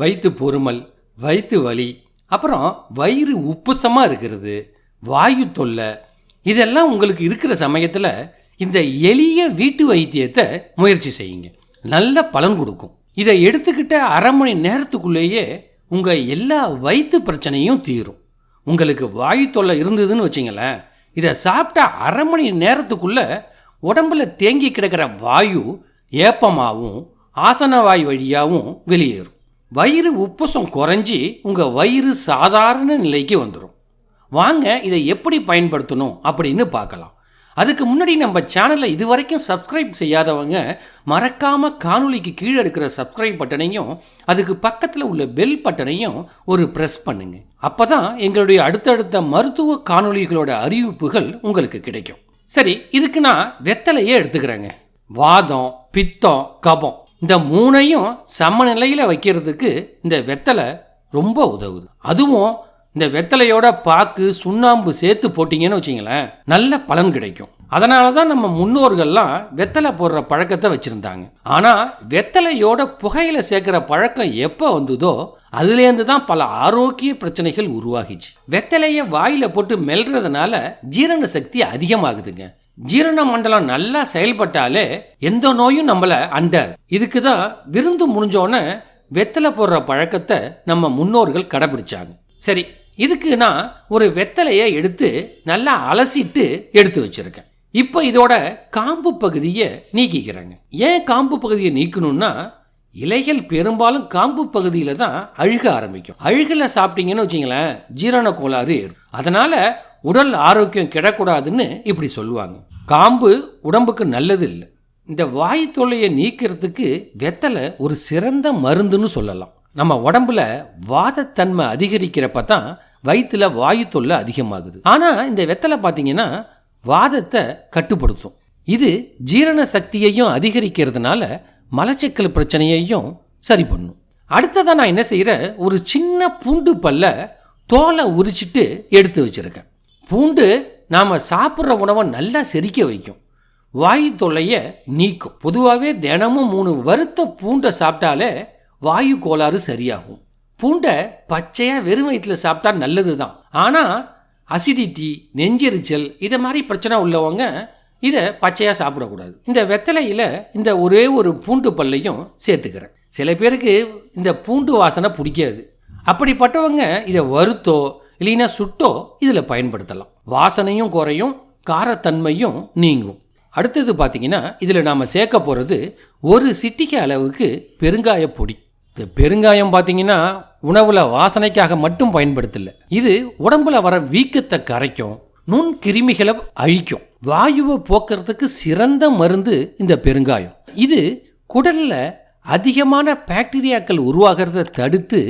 வயிற்று பொறுமல் வயிற்று வலி அப்புறம் வயிறு உப்புசமாக இருக்கிறது வாயு தொல்லை இதெல்லாம் உங்களுக்கு இருக்கிற சமயத்தில் இந்த எளிய வீட்டு வைத்தியத்தை முயற்சி செய்யுங்க. நல்ல பலன் கொடுக்கும். இதை எடுத்துக்கிட்ட அரை மணி நேரத்துக்குள்ளேயே உங்கள் எல்லா வயிற்று பிரச்சனையும் தீரும். உங்களுக்கு வாயு தொல்லை இருந்ததுன்னு வச்சிங்களேன் இதை சாப்பிட்ட அரை மணி நேரத்துக்குள்ளே உடம்புல தேங்கி கிடக்கிற வாயு ஏப்பமாகவும் ஆசன வாய் வழியாகவும் வெளியேறும். வயிறு உப்புசம் குறைஞ்சி உங்கள் வயிறு சாதாரண நிலைக்கு வந்துடும் வாங்க இதை எப்படி பயன்படுத்தணும் அப்படின்னு பார்க்கலாம். அதுக்கு முன்னாடி நம்ம சேனலை இது வரைக்கும் சப்ஸ்கிரைப் செய்யாதவங்க மறக்காமல் காணொலிக்கு கீழே இருக்கிற சப்ஸ்கிரைப் பட்டனையும் அதுக்கு பக்கத்தில் உள்ள பெல் பட்டனையும் ஒரு ப்ரெஸ் பண்ணுங்க. அப்பதான் எங்களுடைய அடுத்தடுத்த மருத்துவ காணொளிகளோட அறிவிப்புகள் உங்களுக்கு கிடைக்கும். சரி இதுக்கு நான் வெத்தலையே எடுத்துக்கிறேங்க. வாதம் பித்தம் கபம் இந்த மூணையும் சமநிலையில் வைக்கிறதுக்கு இந்த வெத்தலை ரொம்ப உதவுது. அதுவும் இந்த வெத்தலையோட பாக்கு சுண்ணாம்பு சேர்த்து போட்டிங்கன்னு வச்சிங்களேன் நல்ல பலன் கிடைக்கும். அதனால தான் நம்ம முன்னோர்கள்லாம் வெத்தலை போடுற பழக்கத்தை வச்சுருந்தாங்க. ஆனால் வெத்தலையோட புகையில சேர்க்குற பழக்கம் எப்போ வந்ததோ அதுலேருந்து தான் பல ஆரோக்கிய பிரச்சனைகள் உருவாகிச்சு. வெத்தலையை வாயில் போட்டு மெல்றதுனால ஜீரண சக்தி அதிகமாகுதுங்க. ஜீரண மண்டலம் நல்லா செயல்பட்டாலே எந்த நோயும் நம்மளை அண்டாது. இதுக்கு தான் விருந்து முடிஞ்சோடனே வெத்தலை போடுற பழக்கத்தை நம்ம முன்னோர்கள் கடைபிடிச்சாங்க. சரி இதுக்கு நான் ஒரு வெத்தலையை எடுத்து நல்லா அலசிட்டு எடுத்து வச்சிருக்கேன். இப்போ இதோட காம்பு பகுதியை நீக்கிக்கிறேங்க. ஏன் காம்பு பகுதியை நீக்கணும்னா இலைகள் பெரும்பாலும் காம்பு பகுதியில் தான் அழுக ஆரம்பிக்கும். அழுகில் சாப்பிட்டீங்கன்னு வச்சிங்களேன் ஜீரண கோளாறு ஏறும். அதனால் உடல் ஆரோக்கியம் கிடக்கூடாதுன்னு இப்படி சொல்லுவாங்க. காம்பு உடம்புக்கு நல்லது இல்லை இந்த வாய் தொல்லையை நீக்கிறதுக்கு வெத்தலை ஒரு சிறந்த மருந்துன்னு சொல்லலாம். நம்ம உடம்புல வாதத்தன்மை அதிகரிக்கிறப்ப தான் வயிற்றுல வாயு தொல்லை அதிகமாகுது. ஆனால் இந்த வெத்தலை பார்த்தீங்கன்னா வாதத்தை கட்டுப்படுத்தும். இது ஜீரண சக்தியையும் அதிகரிக்கிறதுனால மலச்சிக்கல் பிரச்சனையையும் சரி பண்ணும். அடுத்ததாக நான் என்ன செய்கிறேன் ஒரு சின்ன பூண்டு பல்ல தோலை உரிச்சிட்டு எடுத்து வச்சுருக்கேன். பூண்டு நாம் சாப்பிட்ற உணவை நல்லா செரிக்க வைக்கும். வாய் தொல்லையை நீக்கும். பொதுவாகவே தினமும் மூணு வறுத்த பூண்டை சாப்பிட்டாலே வாயு கோளாறு சரியாகும். பூண்டை பச்சையாக வெறும் வயிற்றில் சாப்பிட்டா நல்லது தான் ஆனால் அசிடிட்டி நெஞ்செரிச்சல் இதை மாதிரி பிரச்சனை உள்ளவங்க இதை பச்சையாக சாப்பிடக்கூடாது. இந்த வெத்தலையில் இந்த ஒரே ஒரு பூண்டு பல்லையும் சேர்த்துக்கிறேன். சில பேருக்கு இந்த பூண்டு வாசனை பிடிக்காது. அப்படிப்பட்டவங்க இதை வறுத்தோ இல்லைன்னா சுட்டோ இதில் பயன்படுத்தலாம். வாசனையும் குறையும் காரத்தன்மையும் நீங்கும். அடுத்தது பார்த்திங்கன்னா இதில் நாம் சேர்க்க போகிறது ஒரு சிட்டிக்க அளவுக்கு பெருங்காய பொடி. இந்த பெருங்காயம் பார்த்தீங்கன்னா உணவில் வாசனைக்காக மட்டும் பயன்படுத்தலை. இது உடம்புல வர வீக்கத்தை கரைக்கும் நுண் கிருமிகளை அழிக்கும். வாயுவை போக்குறதுக்கு சிறந்த மருந்து இந்த பெருங்காயம். இது குடலில் அதிகமான பாக்டீரியாக்கள் உருவாகிறத தடுத்து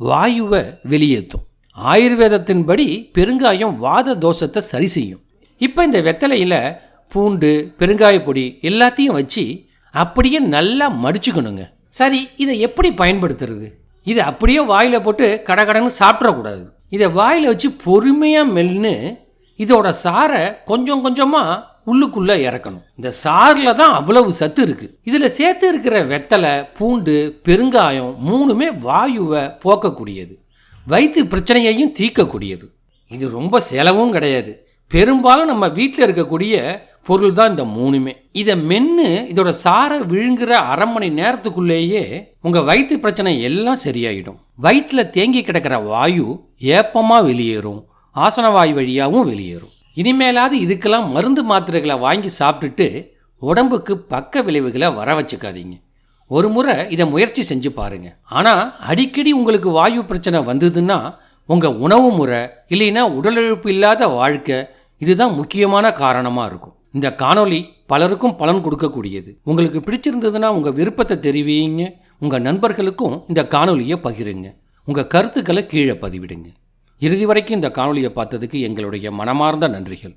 வாயுவை வெளியேற்றும். ஆயுர்வேதத்தின்படி பெருங்காயம் வாத தோஷத்தை சரி செய்யும். இப்போ இந்த வெத்தலையில் பூண்டு பெருங்காய பொடி எல்லாத்தையும் வச்சு அப்படியே நல்லா மடிச்சுக்கணுங்க. சரி இதை எப்படி பயன்படுத்துறது? இதை அப்படியே வாயில் போட்டு கடகடன்னு சாப்பிடக்கூடாது. இதை வாயில் வச்சு பொறுமையாக மெல்னு இதோட சாரை கொஞ்சம் கொஞ்சமாக உள்ளுக்குள்ளே இறக்கணும். இந்த சாரில் தான் அவ்வளவு சத்து இருக்குது இதில் சேர்த்து இருக்கிற வெத்தலை பூண்டு பெருங்காயம் மூணுமே வாயுவை போக்கக்கூடியது. வயிற்று பிரச்சனையையும் தீர்க்கக்கூடியது. இது ரொம்ப செலவும் கிடையாது. பெரும்பாலும் நம்ம வீட்டில் இருக்கக்கூடிய பொருள் தான் இந்த மூணுமே. இதை மென்று இதோட சாரை விழுங்குற அரை மணி நேரத்துக்குள்ளேயே உங்கள் வயிற்று பிரச்சனை எல்லாம் சரியாயிடும். வயிற்றில் தேங்கி கிடக்கிற வாயு ஏப்பமாக வெளியேறும். ஆசனவாய் வழியாகவும் வெளியேறும். இனிமேலாவது இதுக்கெல்லாம் மருந்து மாத்திரைகளை வாங்கி சாப்பிட்டுட்டு உடம்புக்கு பக்க விளைவுகளை வர வச்சுக்காதீங்க. ஒரு முறை இதை முயற்சி செஞ்சு பாருங்க. ஆனால் அடிக்கடி உங்களுக்கு வாயு பிரச்சனை வந்ததுன்னா உங்கள் உணவு முறை இல்லைன்னா உடலிழப்பு இல்லாத வாழ்க்கை இதுதான் முக்கியமான காரணமாக இருக்கும். இந்த காணொளி பலருக்கும் பலன் கொடுக்கக்கூடியது. உங்களுக்கு பிடிச்சிருந்ததுன்னா உங்கள் விருப்பத்தை தெரிவிங்க. உங்கள் நண்பர்களுக்கும் இந்த காணொலியை பகிருங்க. உங்கள் கருத்துக்களை கீழே பதிவிடுங்க. இறுதி வரைக்கும் இந்த காணொலியை பார்த்ததுக்கு எங்களுடைய மனமார்ந்த நன்றிகள்.